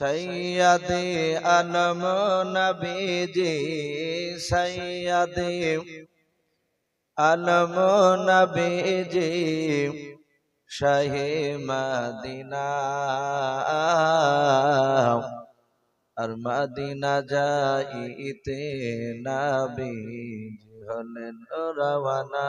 সৈয়দে আলম নবীজি সৈয়দে আলম নবীজি শাহে মদিনা আর মদিনা যাইতে নবী হলেন রওয়ানা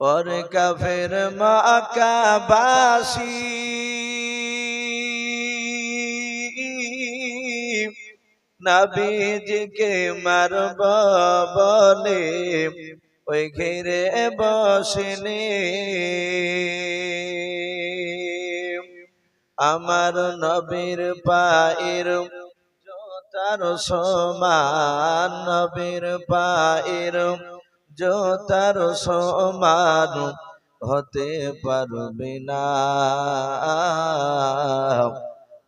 ওর কাফের মাকাবাসী নবীজিকে মারব বলে ওই ঘিরে বসলে আমার নবীর পায়ের জোতার সমান নবীর পায়ের জোতার সমান হতে পারবে না।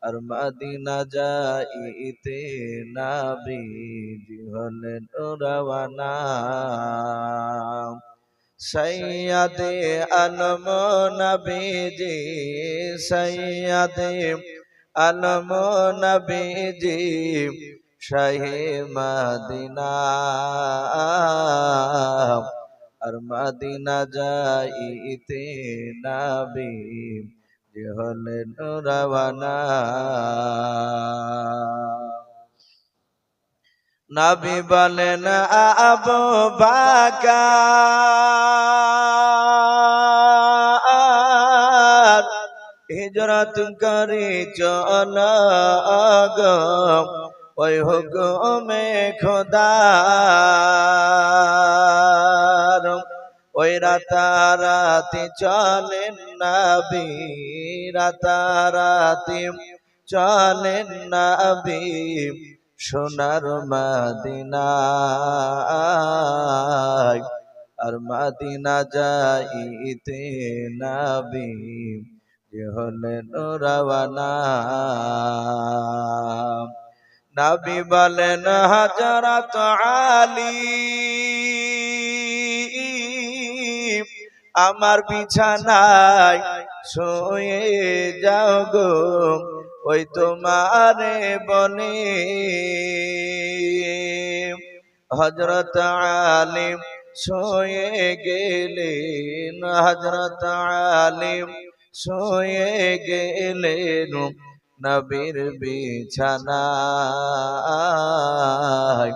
আর মাদিনা যাইতে নাবি হলেন রওয়ানা। সৈয়দে আলম নবীজি সৈয়দে আলম নবীজি শাহে মদিনা আর মদিনা যাইতে নাবি যে হলেন রওয়ানা নবী বলেন আবু বাকার হিজরত করে চল গো। ওই হুকুমে খোদার। ওই রাতারাতি চলেন নবী, রাতারাতি চলেন নবী, সোনার মাদিনায়। আর মাদিনা যাইতে নবী, যে হলেন রওয়ানা। নবী বলেন হজরত আলী, আমার বিছানায় শুয়ে যাও গো, ওই তোমারে বনে। হজরত আলিম শুয়ে গেলেন হজরত আলিম শুয়ে গেলেন। নবীর বিছানায়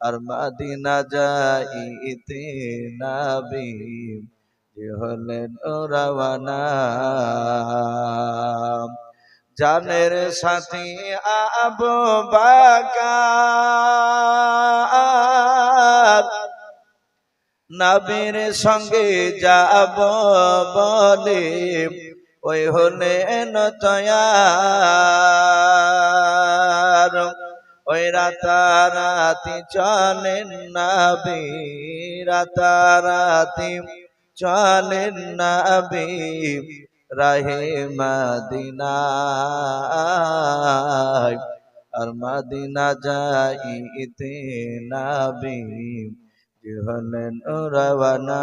আর মাদিনা যাইতে নবী যে হলেন রওয়ানা। জানের সাথী আবু বাকার। নবীর সঙ্গে যাব বলে ওই হলেন তয়ার। ওই রাতারাতি চলেন নবী, রাতারাতি চলেন নবী, রাহে মদিনা আর মদিনা যাইতে নবী, যে হলেন রওয়ানা।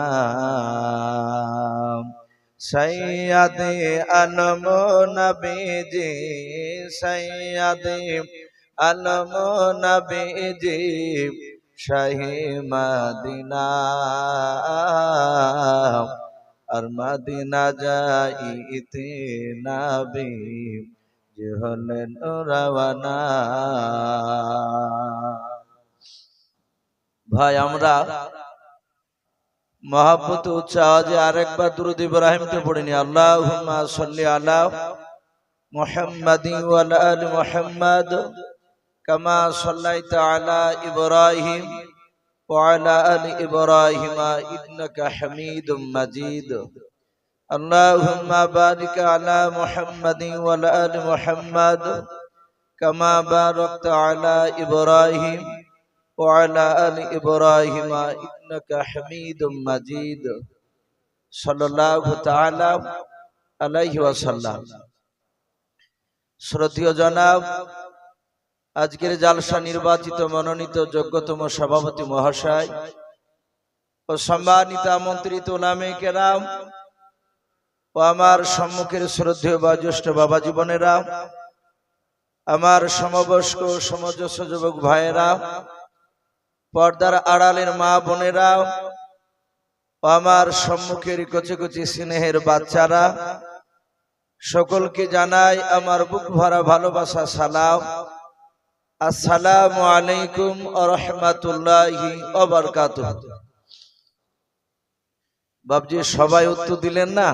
সৈয়দে আলম নবীজি, সৈয়দে আলম নবীজি, শাহে মদিনা। আর মদিনা যাইতে নবী, যে হলেন রওয়ানা। ভাই, আমরা মহাব্বত উৎসাহ যে আরেকবার দুরুদ ইব্রাহিমতে পড়িনি আল্লাহুম্মা সাল্লি আলা মুহাম্মাদি ওয়া আলি মুহাম্মাদ কামা সাল্লাইতা আলা ইব্রাহিম ওয়া আলা আলি ইব্রাহিম ইন্নাকা হামিদুম মাজিদ। আল্লাহুম্মা বারিক আলা মুহাম্মাদি ওয়া আলি মুহাম্মাদ আলা ইব্রাহিম ওয়া আলা আলি إنك حميد مجيد صلى الله تعالى عليه وسلم শ্রদ্ধীয় জনাব আজকের জালসা নির্বাচিত মনোনীত যোগ্যতম সভাপতি মহাশয় ও সম্মানিত আমন্ত্রিত নামে কেরাম ও আমার সম্মুখের শ্রদ্ধেয় বা জ্যেষ্ঠ বাবা জীবনেরা আমার সমবয়স্ক সমজস্ব যুবক ভাইয়েরা পর্দার আড়ালের মা বোনেরা আমার সম্মুখের কচি কচি স্নেহের বাচ্চারা, সকলকে জানাই আমার বুক ভরা ভালোবাসা, সালাম। আসসালামু আলাইকুম রহমাতুল্লাহি বাবজি সবাই উত্তর দিলেন না?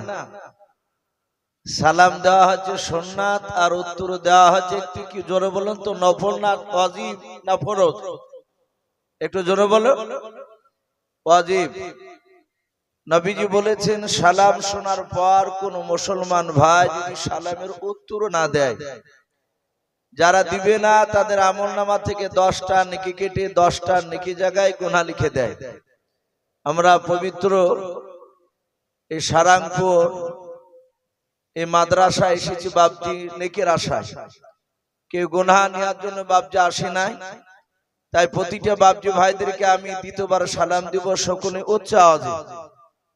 সালাম দেওয়া হচ্ছে সোননাথ আর উত্তর দেওয়া হচ্ছে একটু কি জোরে বলুন তো? নফল না অজিব না ফরজ? একটু জোরে বলো। অজিব নবীজি বলেছেন সালাম শোনার পর কোন মুসলমান ভাই যদি সালামের উত্তর না দেয় যারা দিবে না তাদের আমল নামা থেকে দশটা নেকি কেটে দশটা নেকি জায়গায় গুণা লিখে দেয়। আমরা পবিত্র এই সারাংপুর এই মাদ্রাসা এসেছি বাপজি নেকের আশায়। কেউ গুনা নেওয়ার জন্য বাপজি আসে নাই? তাই প্রতিটা বাপজি ভাইদেরকে আমি দ্বিতীয়বার সালাম দিব সকলে উচ্চ আওয়াজে।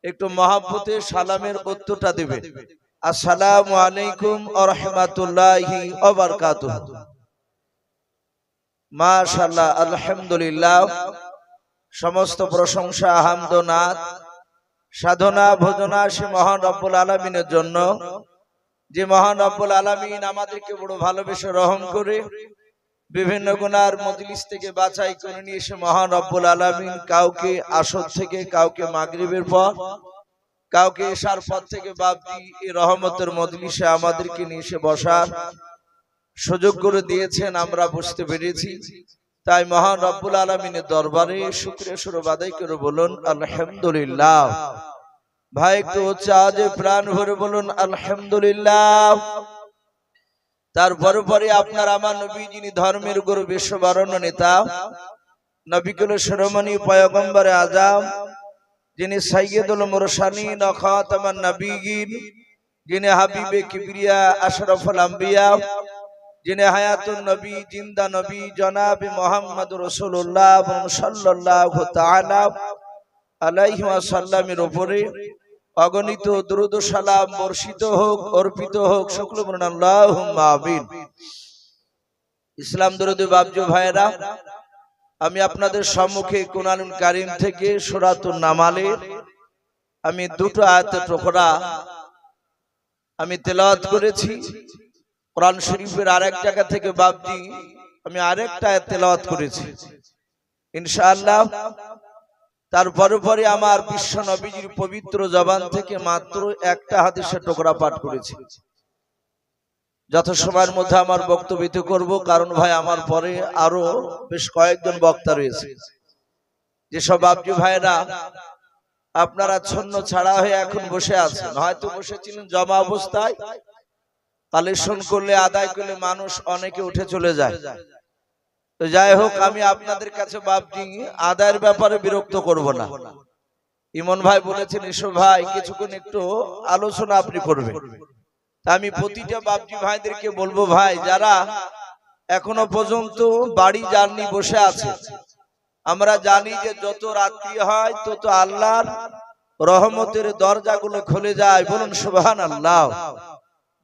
একটু মহাব্বতে সালামের উত্তরটা দেবে। আসসালামু আলাইকুম আ রহমাতুল্লাহি ওয়া বারাকাতুহু মাশাআল্লাহ আলহামদুলিল্লাহ। সমস্ত প্রশংসা হামদনাথ সাধনা ভোজনা সে মহান রব্বুল আলমিনের জন্য। যে মহান রব্বুল আলমিন আমাদেরকে বড় ভালোবেসে রহম করে বিভিন্ন গুনার মজলিস থেকে বাছাই করে নিয়ে এসে মহান রব্বুল আলমিন কাউকে আসর থেকে, কাউকে মাগরিবের পর, কাউকে এসার পর থেকে এই রহমতের মজলিসে আমাদেরকে নিয়ে এসে বসার সুযোগ করে দিয়েছেন, আমরা বুঝতে পেরেছি। তাই মহান রব্বুল আলমিনের দরবারে শুক্রিয়া সুরব আদায় করে বলুন, আলহামদুলিল্লাহ। ভাই, একটু হচ্ছে আজ প্রাণ ভরে বলুন, আলহামদুলিল্লাহ। তারপরে পরে আপনার আমার নবী, যিনি ধর্মের গুরু, বিশ্ববারণ্য নেতা, নবিকুল শিরোমণি পয়গম্বরে আজাম, যিনি সৈয়দুল মুরসালিন খাতামান নবীগিন, যিনি হাবিবে কিবরিয়া, আশরাফুল আম্বিয়া, যিনি হায়াতুন নবী, জিন্দা নবী, জনাব মোহাম্মদ রসুল্লাহ সাল্লাল্লাহু তাআলা আলাইহি ওয়াসাল্লামের উপরে অগণিত দ্রুত সালাম বর্ষিত হোক অর্পিত হোক আল্লাহুম্মা আমিন। ইসলাম দরুদ বাবজু ভাইরা আমি আপনাদের সম্মুখে কুরআনুল কারিম থেকে সূরাতুন নামালের আমি দুটো আয়াতের টুকরা আমি তেলাওয়াত করেছি। কোরআন শরীফের আরেক জায়গা থেকে বাবজি আমি আরেকটা আয়াত তেলাওয়াত করেছি। ইনশাআল্লাহ তারপরে পরে আমার বিশ্ব নবীজির পবিত্র জবান থেকে মাত্র একটা হাদিসের টুকরা পাঠ করেছি। যত সময়ের মধ্যে আমার বক্তব্য করব, কারণ ভাই আমার পরে আরও বেশ কয়েকজন বক্তা রয়েছে। যেসব বাবজি ভাইরা আপনারা ছন্ন ছাড়া হয়ে এখন বসে আছেন, হয়তো বসেছিলেন জমা অবস্থায়, কালেকশন করলে, আদায় করলে মানুষ অনেকে উঠে চলে যায়। তো যাই হোক, আমি আপনাদের কাছে বাপজি আদায়ের ব্যাপারে বিরক্ত করব না। ইমন ভাই বলেছেন এসব ভাই, কিছুক্ষণ একটু আলোচনা আপনি করবেন। আমি প্রতিটা বাপজি ভাইদেরকে বলব, ভাই, যারা এখনও পর্যন্ত বাড়ি জার্নি বসে আছে, আমরা জানি যে যত রাত্রি হয়, তত আল্লাহর রহমতের দরজাগুলো খুলে যায়। বলুন সুবহান আল্লাহ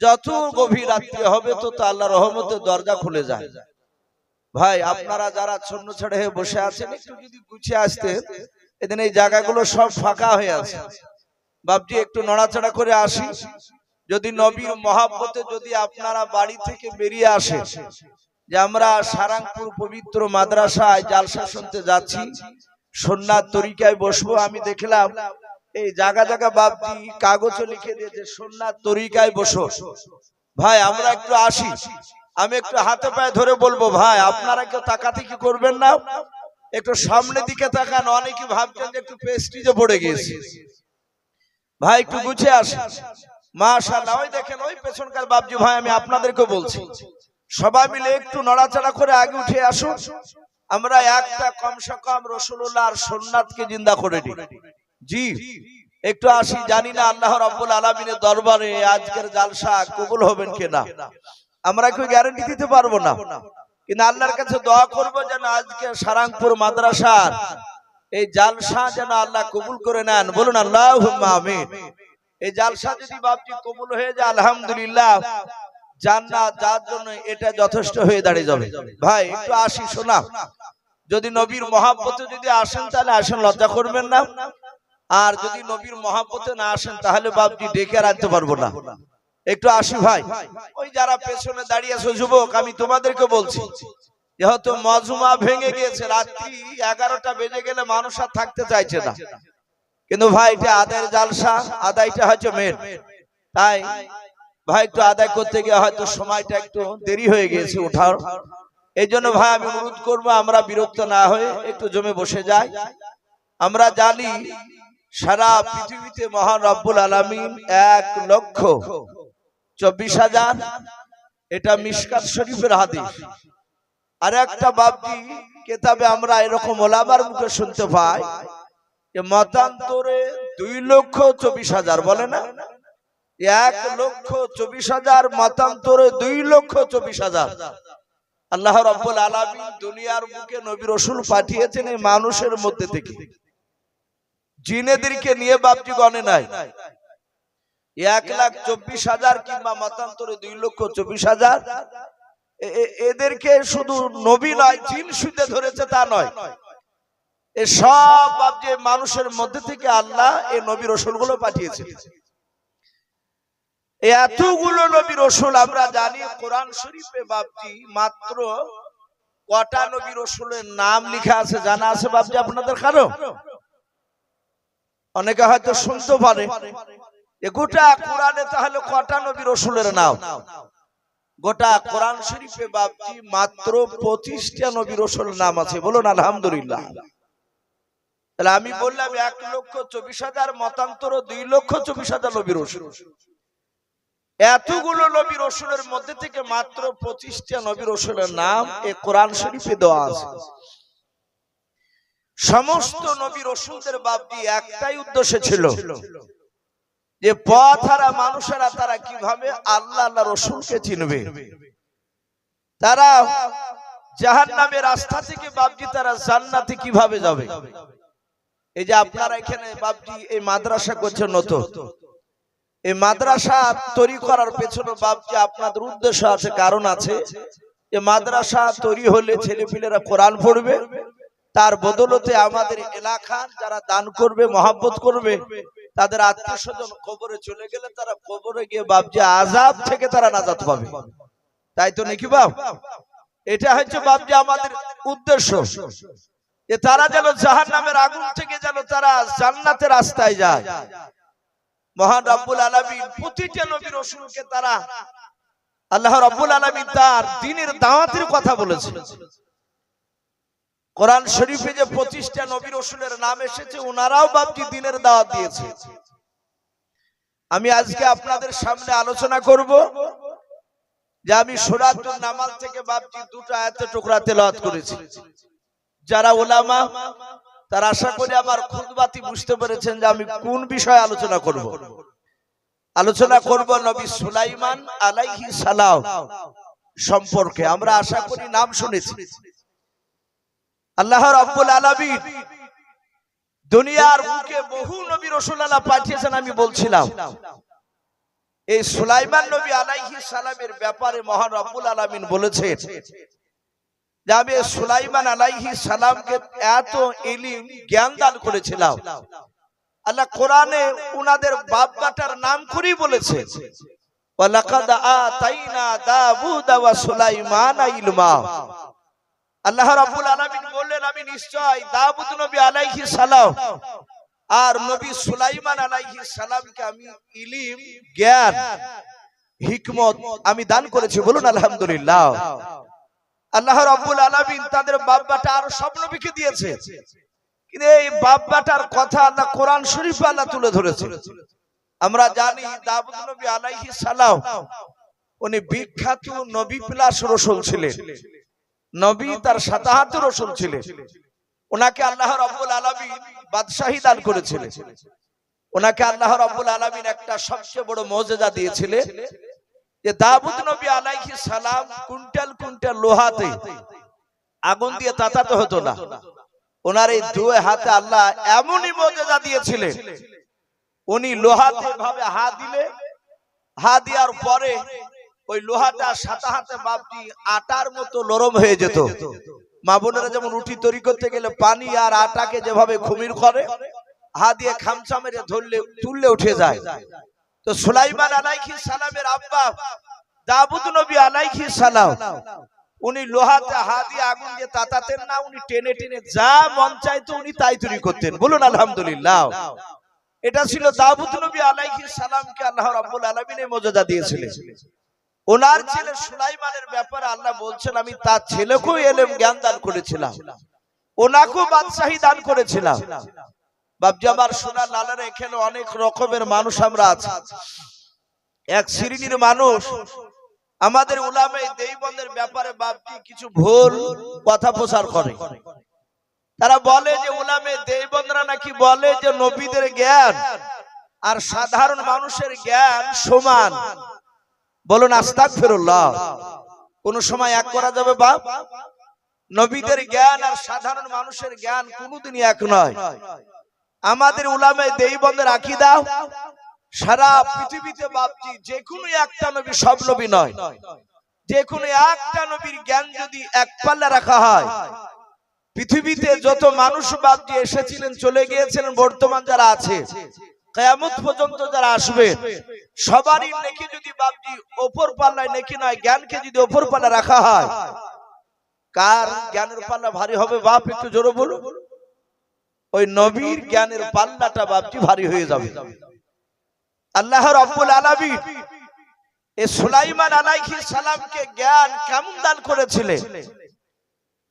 যত গভীর রাত্রি হবে, তত আল্লাহ রহমতের দরজা খুলে যায়। ভাই, আপনারা যারা ছন্ন ছেড়ে হয়ে বসে আছেন, একটু যদি গুছিয়ে আসতে এদিন এই জায়গাগুলো সব ফাঁকা হয়ে আছে। বাপজি, একটু নড়াচড়া করে আসি। যদি নবীর মহাব্বতে যদি আপনারা বাড়ি থেকে বেরিয়ে আসে যে আমরা সারাংপুর পবিত্র মাদ্রাসায় জালসা শুনতে যাচ্ছি, সন্ন্যার তরিকায় বসবো, আমি দেখলাম, এই জায়গা জায়গা বাপজি কাগজও লিখে দিয়েছে, সন্ন্যার তরিকায় বসো। ভাই, আমরা একটু আসি। আমি একটু হাতে পায়ে ধরে বলব ভাই আপনারা কেউ তাকাতে কি করবেন না? একটু সামনের দিকে তাকান অনেকে ভাবছেন যে একটু পেস্টিজে পড়ে গিয়েছে ভাই একটু গুছিয়ে আসি মাশাআল্লাহ ওই দেখেন ওই পেছনকার বাপজি ভাই আমি আপনাদেরকে বলছি। সবাই মিলে একটু নড়াচড়া করে আগে উঠে আসুন। আমরা একটা কমসে কম রসুল্লাহ আর সোননাথকে জিন্দা করে দিই জি। একটু আসি জানি না আল্লাহ রাব্বুল আলমিনের দরবারে আজকের জালসা কবুল হবেন কিনা? আমরা কেউ গ্যারান্টি দিতে পারব না। কিন্তু আল্লাহর কাছে দোয়া করব যেন আজকে সারাংপুর মাদ্রাসার এই জালসা যেন আল্লাহ কবুল করে নেন। বলুন আল্লাহ আমিন। এই জালসা যদি বাপজি কবুল হয়ে যায়, আলহামদুলিল্লাহ যার জন্য এটা যথেষ্ট হয়ে দাঁড়িয়ে যাবে। ভাই, একটু আসি, শোনা। যদি নবীর মহাব্বতে যদি আসেন, তাহলে আসেন, লজ্জা করবেন না। আর যদি নবীর মহাব্বতে না আসেন, তাহলে বাপজি ডেকে আনতে পারব না। একটু আসি ভাই। ওই যারা পেছনে দাঁড়িয়ে আছে, যুবক, আমি তোমাদেরকে বলছি, যেহেতু মজুমা ভেঙে গিয়েছে, রাত্রি এগারোটা বেজে গেলে মানুষ আর থাকতে চাইছে না। কিন্তু ভাই, এটা আদায়ের জালসা, আদায়টা হয়তো মেন তাই ভাই, একটু আদায় করতে গিয়ে হয়তো সময়টা একটু দেরি হয়ে গিয়েছে ওঠার এই জন্য ভাই, আমি অনুরোধ করব, আমরা বিরক্ত না হয়ে একটু জমে বসে যাই। আমরা জানি সারা পৃথিবীতে মহান রব্বুল আলমিন এক লক্ষ চব্বিশ হাজার, এটা মিসকাত শরীফের হাদিস। আর একটা বাবজি কেতাবে আমরা এরকম ওলাবার মুখে শুনতে পাই মতান্তরে দুই লক্ষ চব্বিশ হাজার বলে না? এক লক্ষ চব্বিশ হাজার, মতান্তরে দুই লক্ষ চব্বিশ হাজার। আল্লাহ রব্বুল আলমিন দুনিয়ার মুখে নবী রসুল পাঠিয়েছেন এই মানুষের মধ্যে থেকে। জিনেদেরকে নিয়ে বাপজি গণে নাই। এক লাখ চব্বিশ হাজার কিংবা মতান্তরে দুই লক্ষ চব্বিশ হাজার। এদেরকে শুধু নবী নয়, জিন শুতে ধরেছে তা নয়। এ সব বাপজি মানুষের মধ্যে থেকে আল্লাহ এই নবী রসুলগুলো পাঠিয়েছে এতগুলো নবী রসুল আমরা জানি, কোরআন শরীফে বাপজি মাত্র কটা নবী রসুলের নাম লিখা আছে, জানা আছে বাপজি আপনাদের কারও? অনেকে হয়তো শুনতে পারে। গোটা কোরআনে তাহলে কটা নবী রসুলের নাম? গোটা কোরআন শরীফে বাপজি মাত্র পঁচিশটা নবী রসুলের নাম আছে, বলুন আলহামদুলিল্লাহ। তাহলে আমি বললাম এক লক্ষ চব্বিশ হাজার মতান্তর, দুই লক্ষ চব্বিশ হাজার নবী রসুল। এতগুলো নবী রসুলের মধ্যে থেকে মাত্র পঁচিশটা নবী রসুলের নাম এ কোরআন শরীফে দেওয়া আছে। সমস্ত নবী রসুলদের বাপজি একটাই উদ্দেশ্য ছিল। যে পথ হারা মানুষেরা তারা কীভাবে আল্লাহ আল্লাহ রসুলকে চিনবে? তারা জাহান নামের রাস্তা থেকে বাপজি তারা জান্নাতে কীভাবে যাবে? এই যে আপনারা এখানে বাপজি এই মাদ্রাসা করছেন নতুন এই মাদ্রাসা তৈরি করার পেছনে বাপজি আপনাদের উদ্দেশ্য আছে, কারণ আছে যে মাদ্রাসা তৈরি হলে ছেলেপিলেরা কোরআন পড়বে, তার বদলতে আমাদের এলাকার যারা দান করবে, মহাব্বত করবে তাদের আত্মীয় স্বজন কবরে চলে গেলে তারা কবরে গিয়ে বাপজি আজাব থেকে তারা নাজাত পাবে। তাই তো নাকি বাপ? এটা হচ্ছে বাপজি আমাদের উদ্দেশ্য। যে তারা যেন জাহান নামের আগুন থেকে যেন তারা জান্নাতের রাস্তায় যায়। মহান রব্বুল আলমী প্রতিটা নবী রসুলকে তারা, আল্লাহ রব্বুল আলমী তার দিনের দাওয়াতের কথা বলেছে কোরআন শরীফে যে পঁচিশটা নবী রসুলের নাম এসেছে ওনারাও বাপজি দিনের দাওয়াত দিয়েছে। আমি আজকে আপনাদের সামনে আলোচনা করব যে আমি সোরাতুল নামাজ থেকে বাপজি দুটো আয়াতে টুকরা তেলাওয়াত করেছি। যারা ওলামা, তার আশা করি আমার খুদবাতি বুঝতে পেরেছেন যে আমি কোন বিষয়ে আলোচনা করব। আলোচনা করব নবী সুলাইমান আলাইহি সালাম সম্পর্কে। আমরা আশা করি নাম শুনেছি। আল্লাহ রাব্বুল আলামিন দুনিয়ার বুকে বহু নবী রাসূলুল্লাহ পাঠিয়েছেন আমি বলছিলাম। এই সুলাইমান নবী আলাইহিস সালামের ব্যাপারে মহান রব্বুল আলামিন বলেছেন যে আমি সুলাইমান আলাইহিস সালামকে এত ইলিম, জ্ঞান দান করেছিলাম। আল্লাহ কোরআনে উনাদের বাপ বাটার নাম করেই বলেছে। ওয়ালাকাদ আতাইনা দাউদা ওয়া সুলাইমানা ইলমা। আল্লাহ রাব্বুল আলামিন বললেন, আমি নিশ্চয় দাউদ নবী আলাইহিস সালাম আর নবী সুলাইমান আলাইহিস সালামকে আমি ইলিম, জ্ঞান, হিকমত আমি দান করেছি। বলুন, আলহামদুলিল্লাহ। আল্লাহ রাব্বুল আলামিন তাদের বাব্বাটা আর সব নবীকে দিয়েছে। কিন্তু এই বাব্বাটার কথা আল্লাহ কোরআন শরীফে আল্লাহ তুলে ধরেছে। আমরা জানি দাউদ নবী আলাইহিস সালাম, উনি বিখ্যাত নবী প্লাস রসুল ছিলেন। নবী তার সাতাহাত রসুল ছিলেন। ওনাকে আল্লাহ রব্বুল আলমী বাদশাহী দান করেছিলেন। ওনাকে আল্লাহ রব্বুল আলমিন একটা সবচেয়ে বড় মর্যাদা দিয়েছিলেন যে দাবুদ নবী আলাইহি সালাম কুইন্টাল কুইন্টাল লোহাতে আগুন দিয়ে তাতাতে হতো না। ওনার এই দুই হাতে আল্লাহ এমনই মর্যাদা দিয়েছিলেন। উনি লোহাতে ভাবে হা দিলে হা দেওয়ার পরে ওই লোহাটা সাতা হাতে বাপটি আটার মতো নরম হয়ে যেত। মা বোনেরা যেমন রুটি তৈরি করতে গেলে পানি আর আটাকে যেভাবে খুমির করে হা দিয়ে খামচা মেরে ধরলে, তুললে উঠে যায়। তো সুলাইমান আলাইহি সালামের আব্বা দাবুদ নবী আলাইহি সালাম, উনি লোহাতে হা দিয়ে আগুন দিয়ে তাতাতেন না, উনি টেনে টেনে যা মন চাইতো উনি তাই তৈরি করতেন। বলুন, আলহামদুলিল্লাহ। এটা ছিল দাবুদ নবী আলাইহি সালামকে আল্লাহ রাব্বুল আলামিন মর্যাদা দিয়েছিলেন। ওনার ছেলে সুলাইমানের ব্যাপারে আল্লাহ বলছেন আমি তার ছেলেকেও এলেম জ্ঞান দান করেছিলাম। ওনাকেও বাদশাহী দান করেছিলাম। বাবজি আমার সোনার লালের এখানে অনেক রকমের মানুষ আমরা আছি। এক শ্রেণির মানুষ। আমাদের উলামে দেইবন্দের ব্যাপারে বাপজি কিছু ভুল কথা প্রচার করে। তারা বলে যে উলামে দেইবন্দরা নাকি বলে যে নবীদের জ্ঞান। আর সাধারণ মানুষের জ্ঞান সমান। বলুন আস্তাক ফেরুল্লাহ কোন সময় এক করা যাবে, বাপ? নবীদের জ্ঞান আর সাধারণ মানুষের জ্ঞান কোনোদিনই এক নয়। আমাদের উলামে দেইবন্দের আকিদা, সারা পৃথিবীতে, বাপজি, যে কোনো একটা নবী সব নবী নয়। যে কোনো একটা নবীর জ্ঞান যদি এক পাল্লা রাখা হয়, পৃথিবীতে যত মানুষ বাপজি এসেছিলেন, চলে গিয়েছিলেন, বর্তমান যারা আছে কেয়ামত পর্যন্ত যারা আসবে, সবারই নেকি যদি বাপজি ওপর পাল্লায় নেকি নয়, জ্ঞানকে যদি ওপর পাল্লা রাখা হয়, কার জ্ঞানের পাল্লা ভারী হবে বাপ? একটু জোরে বলুন। ওই নবীর জ্ঞানের পাল্লাটা বাপজি ভারী হয়ে যাবে। আল্লাহ রব্বুল আলামিন এ সুলাইমান আলাইহিস সালামকে জ্ঞান কেমন দান করেছিলেন?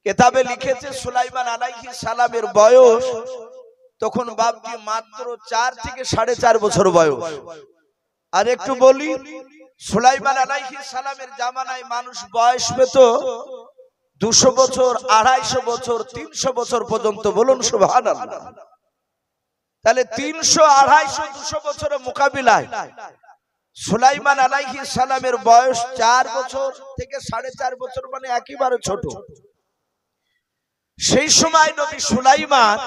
কেতাবে লিখেছে সুলাইমান আলাইহিস সালামের বয়স তখন বাপজি মাত্র চার থেকে সাড়ে চার বছর বয়স। আর একটু বলি সুলাইমান আলাইহিস সালামের জামানায় মানুষ বয়স পেত দুশো বছর আড়াইশো বছর তিনশো বছর পর্যন্ত বলুন সুবহানাল্লাহ। তাহলে তিনশো আড়াইশো দুশো বছরের মোকাবিলায়। সুলাইমান আলাইহি সালামের বয়স চার বছর থেকে সাড়ে চার বছর মানে একেবারে ছোট। সেই সময় নবী সুলাইমান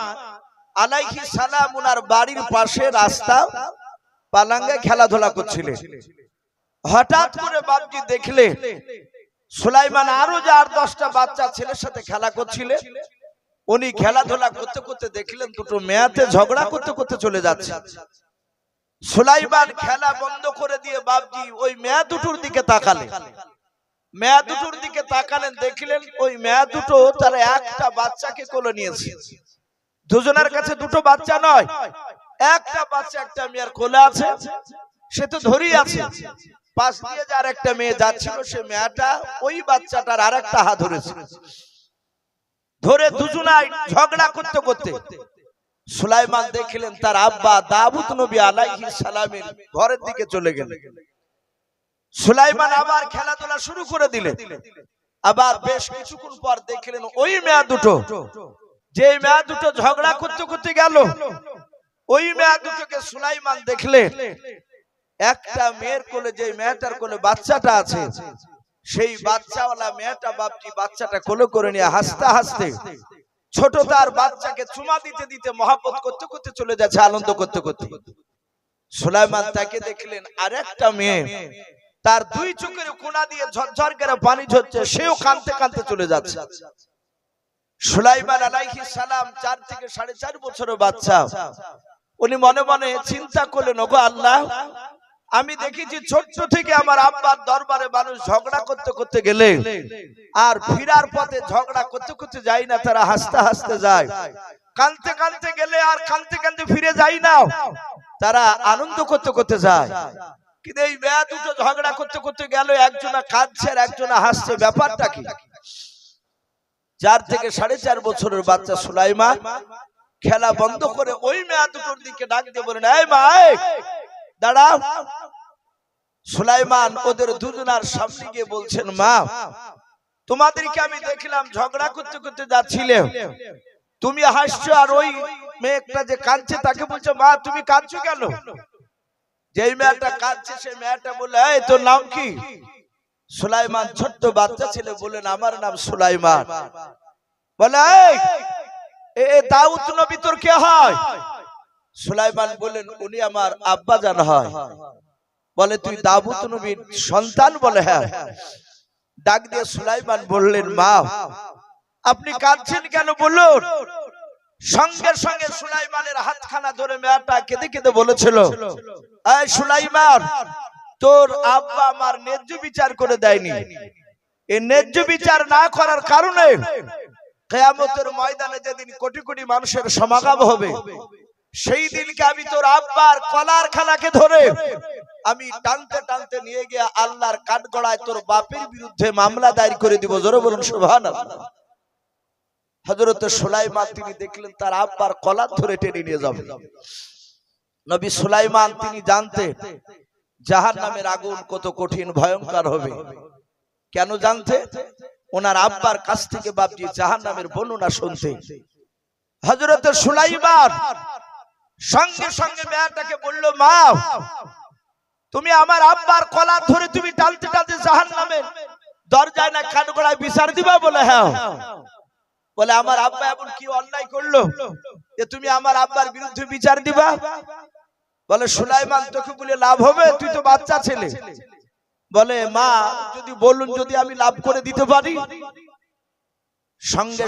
আলাইহি সালাম ওনার বাড়ির পাশে রাস্তা, পালাঙ্গে খেলাধুলা করছিলেন। হঠাৎ করে বাপজি দেখলে, সুলাইমান আরও যে আট দশটা বাচ্চা ছেলের সাথে খেলা করছিলেন উনি খেলাধুলা করতে করতে দেখলেন দুটো মেয়াতে ঝগড়া করতে করতে চলে যাচ্ছে। সুলাইমান খেলা বন্ধ করে দিয়ে বাপজি ওই মেয়া দুটোর দিকে তাকালেন। মেয়া দুটোর দিকে তাকালেন, দেখলেন ওই মেয়া দুটো তারা একটা বাচ্চাকে কোলে নিয়েছে। দুজনের কাছে দুটো বাচ্চা নয়। একটা বাচ্চা, একটা মেয়ের কোলে আছে। সে তো ধরেই আছে। পাশ দিয়ে যার একটা মেয়ে যাচ্ছিল, সে মেয়েটা ওই বাচ্চাটার আর একটা হাত ধরেছে। ধরে দুজনাই ঝগড়া করতে করতে সুলাইমান দেখলেন তার আব্বা দাবুদ নবী আলাইহি সালামের ঘরের দিকে চলে গেলেন। সুলাইমান আবার খেলাধুলা শুরু করে দিলেন। আবার বেশ কিছুক্ষণ পর দেখলেন ওই মেয়া দুটো যে মেয়া দুটো ঝগড়া করতে করতে গেল, ওই মেয়া দুটোকে সুলাইমান দেখলে, একটা মেয়ের কোলে যে মেয়েটার কোলে বাচ্চাটা আছে, সেই বাচ্চাওয়ালা মেয়েটা বাপজি বাচ্চাটা কোলে করে নিয়ে হাসতে হাসতে ছোট তার বাচ্চাকে চুমা দিতে দিতে মহাপত করতে করতে চলে যাচ্ছে, আনন্দ করতে করতে। সুলাইমান তাকে দেখলেন আর একটা মেয়ে, তার দুই চোখের কোনা দিয়ে ঝরঝর করে পানি ঝরছে, সেও কানতে কানতে চলে যাচ্ছে। সুলাইমান আলাইহি সালাম চার থেকে সাড়ে চার বছরের বাচ্চা। উনি মনে মনে চিন্তা করলেন, ওগো আল্লাহ, আমি দেখেছি ছোট্ট থেকে আমার আব্বার দরবারে মানুষ ঝগড়া করতে করতে গেলে আর ফিরার পথে ঝগড়া করতে করতে যায় না, তারা হাসতে হাসতে যায়। কানতে কানতে গেলে আর কানতে কানতে ফিরে যায় না। তারা আনন্দ করতে করতে যায়। কিন্তু এই মেয়া দুটো ঝগড়া করতে করতে গেল, একজনা কাঁদছে আর একজনা হাসছে। ব্যাপারটা কি? চার থেকে সাড়ে চার বছরের বাচ্চা সুলাইমান খেলা বন্ধ করে ওই মেয়া দুটোর দিকে ডাক দিয়ে বলেন এই মা এই, দাঁড়াও। সুলাইমান ওদের দুজনার সামনে গিয়ে বলছেন মা তোমাদেরকে আমি দেখলাম ঝগড়া করতে করতে যাচ্ছিলে তুমি হাসছো আর ওই মেয়েটা যে কাঁদছে তাকে বলছো মা তুমি কাঁদছো কেন? যেই মেয়েটা কাঁদছে সেই মেয়েটা বলে এই তোর নাম কি? সুলাইমান ছোট্ট বাচ্চা ছেলে বলেন আমার নাম সুলাইমান। বলে এ দাউদ নবী তোর কে হয়? সুলাইমান বলেন উনি আমার আব্বা জান হয়। বলে, তুই দাউদ নবীর সন্তান বলে হ্যাঁ? ডাক দিয়ে সুলাইমান বললেন, মা, আপনি কাঁদছেন কেন বলুন? সঙ্গে সঙ্গে সুলাইমানের হাতখানা ধরে মেয়েটা কেঁদে কেঁদে বলেছিল, এই সুলাইমান তোর আব্বা আমার ন্যায্য বিচার করে দেয়নি। এই ন্যায্য বিচার না করার কারণে কেয়ামতের ময়দানে যেদিন কোটি কোটি মানুষের সমাগম হবে, সেই দিনকে আমি তোর আব্বার কলার খানাকে ধরে আমি টানতে টানতে নিয়ে গিয়ে আল্লাহর কাঠগড়ায় তোর বাপের বিরুদ্ধে মামলা দায়ের করে দিব। জোরে বলুন সুবহান হজরত সুলাইমান, তিনি দেখলেন তার আব্বার কলার ধরে টেনে নিয়ে যাবে। নবী সুলাইমান, তিনি জানতেন জাহান নামের আগুন কত কঠিন, ভয়ঙ্কর হবে। কেন জানতে? ওনার আব্বার কাছ থেকে বাপজি জাহান নামের বর্ণনা শুনতে। হজরত সুলাইমান সঙ্গে সঙ্গে মেয়েটাকে বলল, মা, তুমি আমার আব্বার কলার ধরে তুমি টালতে টালতে জাহান নামের দরজায় না কাঠগড়ায় বিচার দিবা বলে হ্যাঁ? বলে, আমার আব্বা এমন কি অন্যায় করল? যে তুমি আমার আব্বার বিরুদ্ধে বিচার দিবা? বলে, সুলাইমান, তোকে বলে লাভ হবে? তুই তো বাচ্চা ছেলে। বলে, মা, যদি বলুন, যদি আমি লাভ করে দিতে পারি? সঙ্গে সঙ্গে